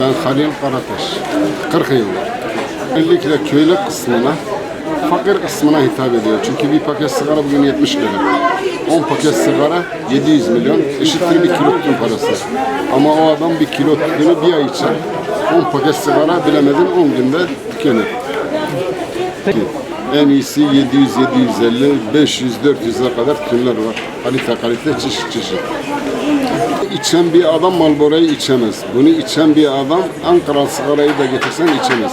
Ben Halil Karataş. 40 yıldır. Özellikle köylü kısmına, fakir kısmına hitap ediyor. Çünkü bir paket sigara bugün 70 lira. 10 paket sigara 700 milyon, eşittir bir kilo tütün parası. Ama o adam bir kilo tütünü bir ay içer. 10 paket sigara bilemedin 10 günde tükenir. En iyisi 700, 750, 500, 400'e kadar tütünler var. Kalite kalite, çeşit çeşit. İçen bir adam Marlboro'yu içemez. Bunu içen bir adam Ankara sigarayı da getirsen içemez.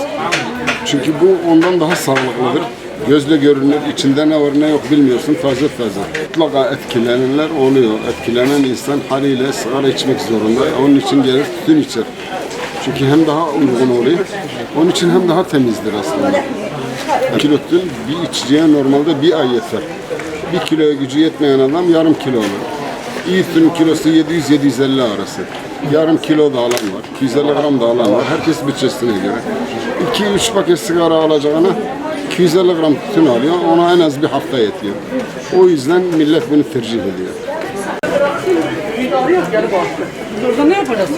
Çünkü bu ondan daha sağlıklıdır. Gözle görünür, içinde ne var ne yok bilmiyorsun taze taze. Mutlaka etkilenenler oluyor. Etkilenen insan haliyle sigara içmek zorunda. Onun için gelir tütün içer. Çünkü hem daha uygun oluyor, onun için hem daha temizdir aslında. Kilo tütün bir içiciye normalde bir ay yeter. Bir kiloya gücü yetmeyen adam yarım kilo alır. İyi tütünün kilosu 700-750 arası. Yarım kilo da alan var, 250 gram da alan var. Herkes bütçesine göre. 2-3 paket sigara alacağına 250 gram tütün alıyor. Ona en az bir hafta yetiyor. O yüzden millet bunu tercih ediyor. Burada ne yaparız?